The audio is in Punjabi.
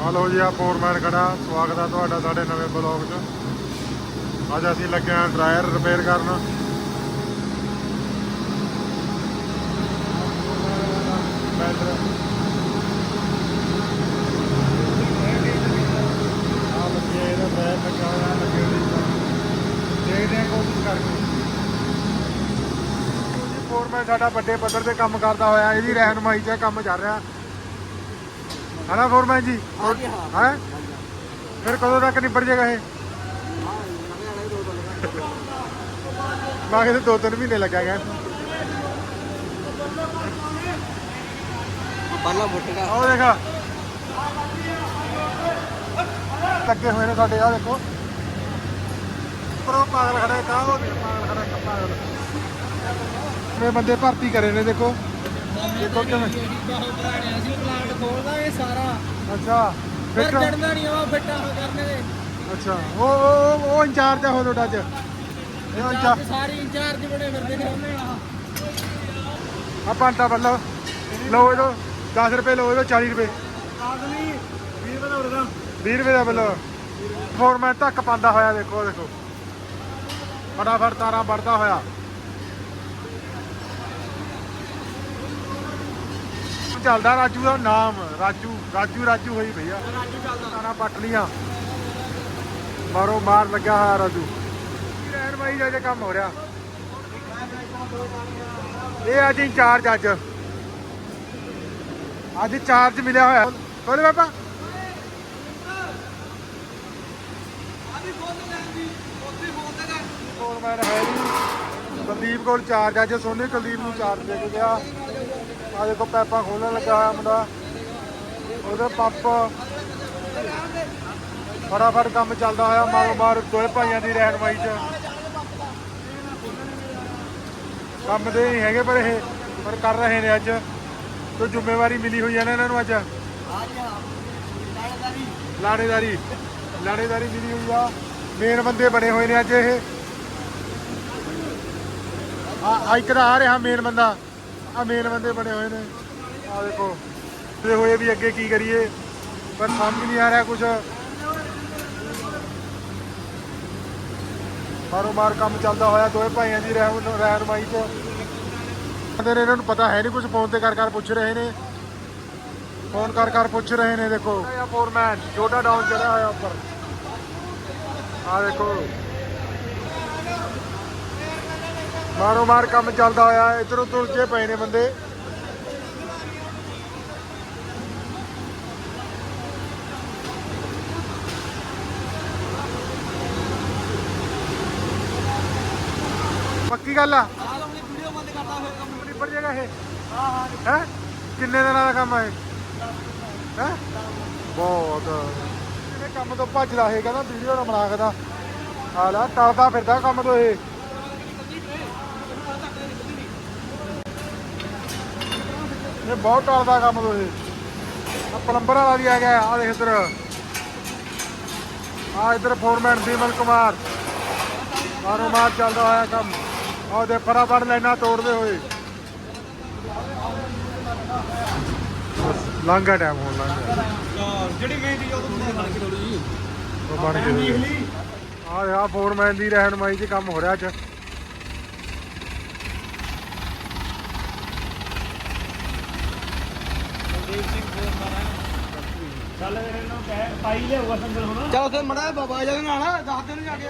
ਹਲੋ ਜੀ ਆ ਫੋਰਮੈਨ ਖੜਾ। ਸਵਾਗਤ ਆ ਤੁਹਾਡਾ ਸਾਡੇ ਨਵੇਂ ਬਲੌਗ 'ਚ। ਅੱਜ ਅਸੀਂ ਲੱਗੇ ਆ ਡਰਾਇਰ ਰਿਪੇਅਰ ਕਰਨ। ਬੈਟਰ ਆ ਫੋਰਮੈਨ ਸਾਡਾ ਵੱਡੇ ਪੱਧਰ ਤੇ ਕੰਮ ਕਰਦਾ ਹੋਇਆ ਇਹਦੀ ਰਹਿਨਮਾਈ 'ਚ ਕੰਮ ਚੱਲ ਰਿਹਾ। ਹਨਾ ਫੋਰਮੈਨ ਜੀ? ਹਾਂ। ਫਿਰ ਕਦੋਂ ਤੱਕ ਨਿਬੜ ਜਾਏਗਾ ਇਹ? ਮੈਂ ਕਿਹਾ ਦੋ ਤਿੰਨ ਮਹੀਨੇ ਪਰਲਾ ਮੁੱਟਗਾ ਆਓ ਦੇਖਾ। ਲੱਗੇ ਹੋਏ ਨੇ ਸਾਡੇ ਆ ਦੇਖੋ। ਪਰੋ ਪਾਗਲ ਖੜਾ ਕਾ ਹੋ ਗਿਆ ਪਾਗਲ ਖੜਾ ਪਾਗਲ। ਇਹ ਬੰਦੇ ਭਰਤੀ ਕਰੇ ਨੇ ਦੇਖੋ। ਦੇਖੋ ਕਿਵੇਂ ਅਸੀਂ ਪਲਾਂਟ ਖੋਲਦਾ ਇਹ ਸਾਰਾ। ਅੱਛਾ ਫਿਰ ਫਿੱਟ ਚੜਨਾ ਨਹੀਂ ਉਹ ਫਿੱਟਾ ਹੋ ਕਰਨੇ ਦੇ ਅੱਛਾ ਉਹ ਉਹ ਉਹ ਇੰਚਾਰਜ ਆ ਹੋ ਤੁਹਾਡਾ ਅੱਜ। ਇਹ ਇੰਚਾਰਜ ਸਾਰੀ ਇੰਚਾਰਜ ਬਣੇ ਫਿਰਦੇ ਨੇ ਉਹਨੇ ਆ ਪੰਤਾ ਬੱਲੋ ਲਓ। ਇਹਦੋ 10 ਰੁਪਏ ਲਓ ਇਹਦੋ 40 ਰੁਪਏ। ਆਦਮੀ 20 ਰੁਪਏ ਦਾ ਉਰਦਾ 20 ਰੁਪਏ ਦਾ ਬੱਲੋ। ਫੋਰਮੈਨ ਧੱਕ ਪਾਉਂਦਾ ਹੋਇਆ ਦੇਖੋ ਦੇਖੋ। ਫਟਾਫਟ ਤਾਰਾਂ ਵੜਦਾ ਹੋਇਆ। ਚੱਲਦਾ ਰਾਜੂ ਦਾ ਨਾਮ ਰਾਜੂ ਰਾਜੂ ਰਾਜੂ ਹੋਈ ਭਈਆ। ਰਾਜੂ ਚੱਲਦਾ। ਤਾਰਾਂ ਪੱਟ ਲੀਆਂ ਮਾਰੋ ਮਾਰ ਲੱਗਾ ਹੋਇਆ ਰਾਜੂ। ਰਹਿਣ ਬਾਈ ਜਾ ਜੇ ਕੰਮ ਹੋ ਰਿਹਾ। ਇਹ ਅੱਜ ਇੰਚਾਰਜ ਅੱਜ। ਅੱਜ ਚਾਰਜ ਮਿਲਿਆ ਹੋਇਆ। ਬੋਲੇ ਬਾਬਾ। ਆਦੀ ਫੋਨ ਤੇ ਲੈਂਦੀ ਉੱਥੇ ਫੋਨ ਤੇ ਲੈ। ਫੋਰਮੈਨ ਹੈ ਨਹੀਂ ਕੁਲਦੀਪ ਕੋਲ ਚਾਰਜ ਅੱਜ ਸੋਨੇ ਕੁਲਦੀਪ ਨੂੰ ਚਾਰਜ ਦੇ ਕੇ ਗਿਆ। ਆ ਦੇਖੋ ਪੈਪਾਂ ਖੋਲਣ ਲੱਗਾ ਹੋਇਆ ਮੁੰਡਾ। ਉਹਦੇ ਪੰਪ ਫਟਾਫਟ ਕੰਮ ਚੱਲਦਾ ਹੋਇਆ, ਮਾਰੋ ਮਾਰ ਦੋਏ ਭਾਈਆਂ ਦੀ ਰਹਿਨਮਾਈ 'ਚ। ਕੰਮ ਦੇ ਨਹੀਂ ਹੈਗੇ ਪਰ ਇਹ, ਪਰ ਕਰ ਰਹੇ ਨੇ ਅੱਜ। ਤੋਂ ਜ਼ਿੰਮੇਵਾਰੀ ਮਿਲੀ ਹੋਈ ਹੈ ਨਾ ਇਹਨਾਂ ਨੂੰ ਅੱਜ? ਲਾੜੇਦਾਰੀ। ਲਾੜੇਦਾਰੀ ਮਿਲੀ ਹੋਈ ਆ। ਮੇਨ ਬੰਦੇ ਬਣੇ ਹੋਏ ਨੇ ਅੱਜ ਇਹ। ਆ ਇੱਕ ਤਾਂ ਆ ਰਿਹਾ ਮੇਨ ਬੰਦਾ। ਆ ਮੇਨ ਬੰਦੇ ਬਣੇ ਹੋਏ ਨੇ। ਆ ਦੇਖੋ ਤੇ ਹੋਏ ਵੀ ਅੱਗੇ ਕੀ ਕਰੀਏ, ਪਰ ਸਮਝ ਨਹੀਂ ਆ ਰਿਹਾ ਕੁਝ ਮਾਰੋ ਕੰਮ ਚੱਲਦਾ ਹੋਇਆ, ਦੋਵੇਂ ਭਾਈਆਂ ਦੀ ਰਹਿਨਮਾਈ ਚ। ਕਹਿੰਦੇ ਨੇ ਇਹਨਾਂ ਨੂੰ ਪਤਾ ਹੈ ਨਹੀਂ ਕੁਝ ਫੋਨ ਤੇ ਕਰ ਕਰ ਪੁੱਛ ਰਹੇ ਨੇ। ਫੋਨ ਕਰ ਕਰ ਪੁੱਛ ਰਹੇ ਨੇ, ਦੇਖੋ। ਫੋਰਮੈਨ ਛੋਟਾ ਡਾਊਨ ਚੜਿਆ ਹੋਇਆ ਉੱਪਰ। ਆ ਦੇਖੋ। ਮਾਰੋ ਮਾਰ ਕੰਮ ਚੱਲਦਾ ਹੋਇਆ, ਇਧਰ ਉਧਰ ਉਲਝੇ ਪਏ ਨੇ ਬੰਦੇ। ਪੱਕੀ ਗੱਲ ਆ? ਵੀਡੀਓ ਬੰਦ ਕਰਦਾ ਹੋਇਆ ਕੰਮ ਨਿਬੜ ਜਾਏਗਾ ਇਹ। ਹਾਂ? ਹਾਂ ਹੈ ਕਿੰਨੇ ਦਿਨਾਂ ਦਾ ਕੰਮ ਹੈ ਹੈ? ਬਹੁਤ। ਇਹ ਕੰਮ ਤੋਂ ਭੱਜਦਾ ਇਹ, ਕਹਿੰਦਾ ਵੀਡੀਓ ਨਾ ਬਣਾ ਕੇ ਆ ਲੈ, ਟਲਦਾ ਫਿਰਦਾ ਕੰਮ ਤੋਂ ਇਹ। ਇਹ ਬਹੁਤ ਟਲਦਾ ਕੰਮ ਤੋਂ ਇਹ ਆ ਪਲੰਬਰ ਵਾਲਾ ਵੀ ਆ ਗਿਆ ਆ ਦੇਖ ਇੱਧਰ। ਆ ਇੱਧਰ ਫੋਰਮੈਨ ਦੀਮਨ ਕੁਮਾਰ। ਮਾਰੋ ਮਾਰ ਚੱਲਦਾ ਹੋਇਆ ਕੰਮ। ਆਹ ਦੇ ਫਟਾਫਟ ਲਾਈਨਾਂ ਤੋੜਦੇ ਹੋਏ। ਲੰਘਾ ਟਾਈਮ ਹੋਣ ਲੰਘਾ ਜਿਹੜੀ ਮਹਿੰਦੀ ਉਹ ਤੋਂ ਬਣ ਕੇ ਲੋੜੀ ਉਹ ਬਣ ਕੇ ਆ ਆ ਫੋਰਮੈਨ ਦੀ ਰਹਿਨਮਾਈ 'ਚ ਕੰਮ ਹੋ ਰਿਹਾ ਅੱਜ। ਚਲ ਫਿਰ ਮੜਾ ਬਾਬਾ ਜੀ ਨਾਲ ਦੱਸ ਦੇ ਨੂੰ ਜਾ ਕੇ।